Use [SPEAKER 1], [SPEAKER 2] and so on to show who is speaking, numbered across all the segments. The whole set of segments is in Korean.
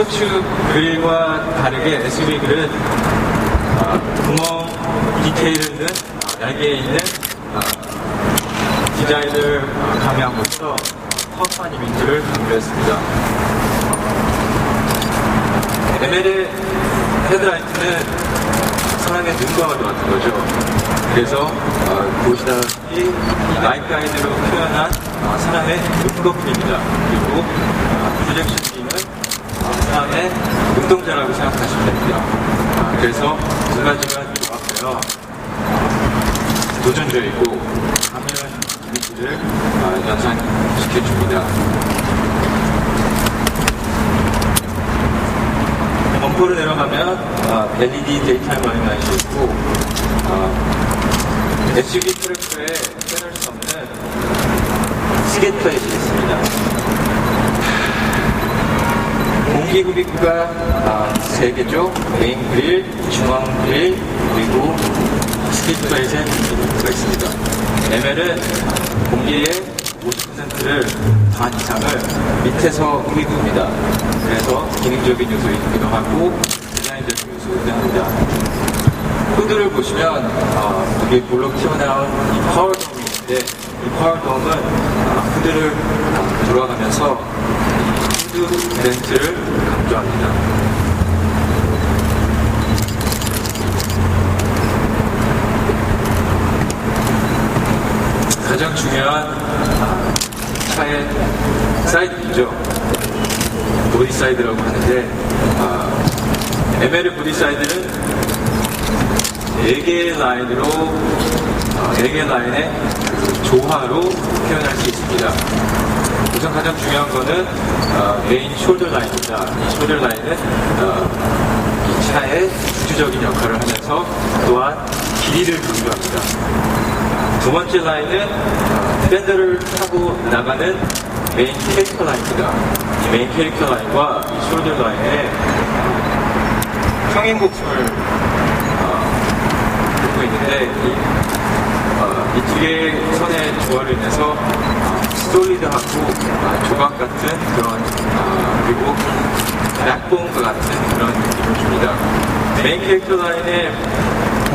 [SPEAKER 1] 스포츠 그릴과 다르게 SUV 그릴은 아, 구멍 디테일은 날개에 있는 아, 디자인을 가미함으로써 터프한 이미지를 강조했습니다. ML의 헤드라이트는 사람의 눈과 같은 거죠. 그래서 어, 보시다시피 이 라이트 가이드로 표현한 어, 사람의 눈꺼풀입니다. 그리고 어, 프로젝션 어, 사람의 눈동자라고 생각하시면 됩니다. 아, 그래서 두 가지가 조합되어 도전적이고 강렬한 이미지를 어, 연상시켜줍니다. 범퍼를 내려가면 아, LED 데이타임 라인이 있고 아, SUV 트랙터에 빼놓을 수 없는 스게트 플레이이 있습니다. 공기 구비구가 아, 세 개죠. 메인 그릴, 중앙 그릴, 그리고 플레이트에 구비구가 있습니다. ML은 공기의 50%를 반 이상을 밑에서 꾸미고입니다. 그래서 기능적인 요소이기도 하고 디자인적인 요소이기도 합니다. 후드를 보시면 어, 여기 볼록 튀어나온 이 파워돔이 있는데 이 파워돔은 어, 후드를 어, 돌아가면서 이 후드 벤트를 강조합니다. 가장 중요한 아, 차의 사이드이죠. 보디 사이드라고 하는데 아, ML의 보디 사이드는 4개의 라인으로 어, 4개의 라인의 그 조화로 표현할 수 있습니다. 우선 가장 중요한 거는 어, 메인 숄더 라인입니다. 이 숄더 라인은 어, 이 차의 주주적인 역할을 하면서 또한 길이를 강조합니다. 두 번째 라인은 밴드를 타고 나가는 메인 캐릭터 라인입니다. 이 메인 캐릭터 라인과 이 숄더 라인의 평행복숭을 어, 듣고 있는데 이, 어, 이두 개의 선의 조화로 인해서 어, 솔리드하고 어, 조각 같은 그런 어, 그리고 약봉과 같은 그런 느낌을 줍니다. 메인 캐릭터 라인의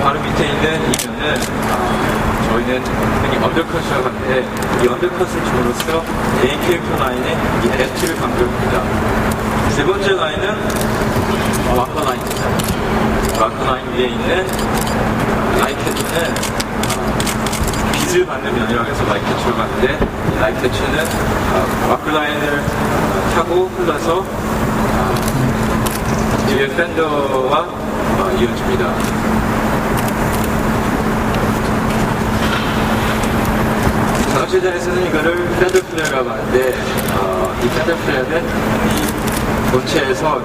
[SPEAKER 1] 바로 밑에 있는 이 면은 어, 저희는 흔히 언더컷이라고 하는데 이 언더컷을 줌으로써 메인 캐릭터 라인의 이 엣지를 강조합니다. 세 번째 라인은 와커 라인입니다. 와커 라인 위에 있는 라이캐치는 빛을 받는 면이라고 해서 라이캐치로 가는데 이 라이캐치는 와커 라인을 타고 흘러서 뒤에 팬더와 어, 이어집니다. 전체전에서는 이거를 팬더 플레어라고 하는데 어, 이 팬더 플레어는 이 본체에서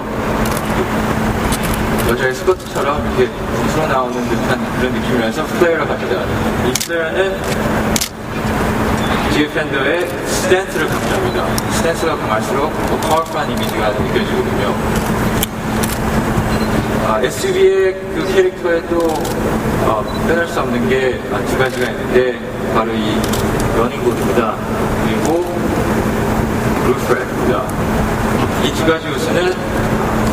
[SPEAKER 1] 여자의 스커트처럼 이렇게 부서 나오는 듯한 그런 느낌이라서 플레어라고 합니다. 이 플레어는 뒤에 팬더의 스탠스를 강조합니다. 스탠스가 강할수록 더 파워풀한 이미지가 느껴지거든요. 아, SUV의 그 캐릭터에 또 어, 빼놓을 수 없는 게 두 가지가 있는데 바로 이 러닝보드입니다. 그리고 루프렉입니다. 이 두 가지 요소는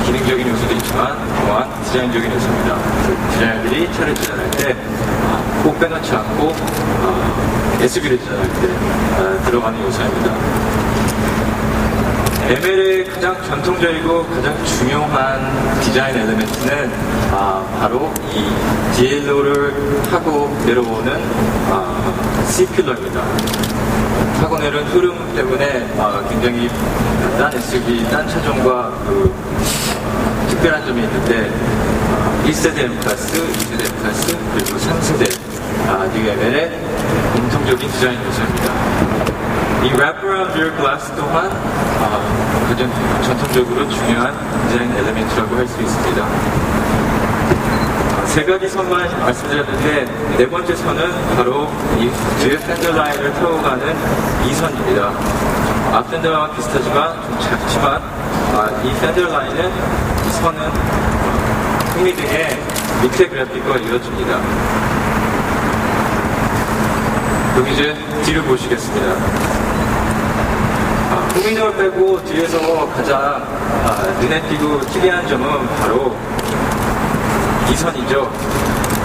[SPEAKER 1] 기능적인 요소도 있지만 또한 디자인적인 요소입니다. 디자이너들이 차를 디자인할 때꼭 아, 빼놓지 않고 어, SUV를 디자인할 때 어, 들어가는 요소입니다. ML의 가장 전통적이고 가장 중요한 디자인 엘리멘트는 아, 바로 이 디엘로를 타고 내려오는 아, C필러입니다. 타고 내려온 흐름 때문에 아, 굉장히 딴 SUV, 딴 차종과 그, 어, 특별한 점이 있는데 아, 1세대 M 클래스, 2세대 M 클래스, 그리고 3세대 아, 뉴 ML의 공통적인 디자인 요소입니다. 이 wraparound rear glass 또한 아, 가장 전통적으로 중요한 디자인 엘리멘트라고 할 수 있습니다. 아, 세 가지 선만 말씀드렸는데 네 번째 선은 바로 이 뒤에 팬더 라인을 타고 가는 이 선입니다. 앞 팬더와 비슷하지만 좀 작지만 아, 이 팬더 라인은 이 선은 흥미 등의 밑에 그래픽과 이루어집니다. 여기 이제 뒤를 보시겠습니다. 아, 후미노를 빼고 뒤에서 가장 아, 눈에 띄고 특이한 점은 바로 이 선이죠.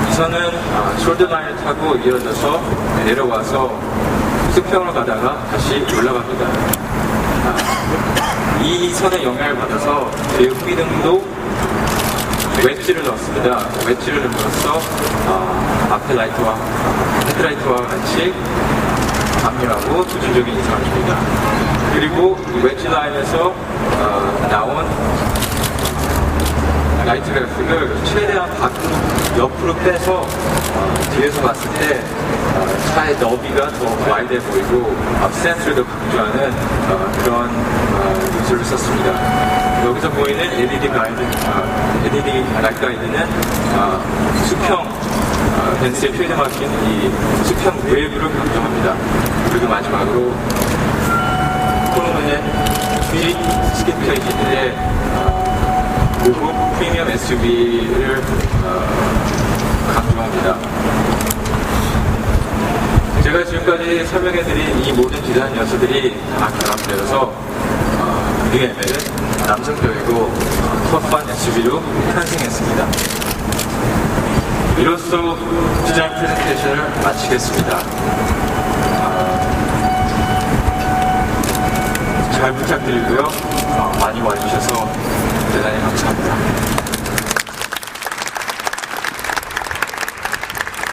[SPEAKER 1] 이 선은 아, 숄더 라인을 타고 이어져서 내려와서 수평으로 가다가 다시 올라갑니다. 아, 이 선의 영향을 받아서 뒤에 후미등도 웨지를 넣었습니다. 웨지를 넣어서 아, 앞에 라이트와 헤드라이트와 같이 합류하고 조준적인 이상을 줍니다. 그리고 이 웨지 라인에서 어, 나온 라이트 그래픽을 최대한 밖으로 옆으로 빼서 어, 뒤에서 봤을 때 어, 차의 너비가 더 와이드해 보이고 어, 센스를 더 강조하는 어, 그런 어, 요소를 썼습니다. 여기서 보이는 LED 가이드, 어, LED 라이트 가이드는 어, 수평 어, 벤츠의 트레이드마크인 이 수평 웨이브를 강조합니다. 그리고 마지막으로 코로나의 G 스킵 페이지인데 고급 프리미엄 SUV를 어, 강조합니다. 제가 지금까지 설명해드린 이 모든 디자인 요소들이 다 결합되어서 어, 뉴 ML은 남성적이고 어, 터프한 SUV로 탄생했습니다. 이로써 디자인 프레젠테이션을 마치겠습니다. 잘 부탁드리고요. 어, 많이 와주셔서 대단히 감사합니다.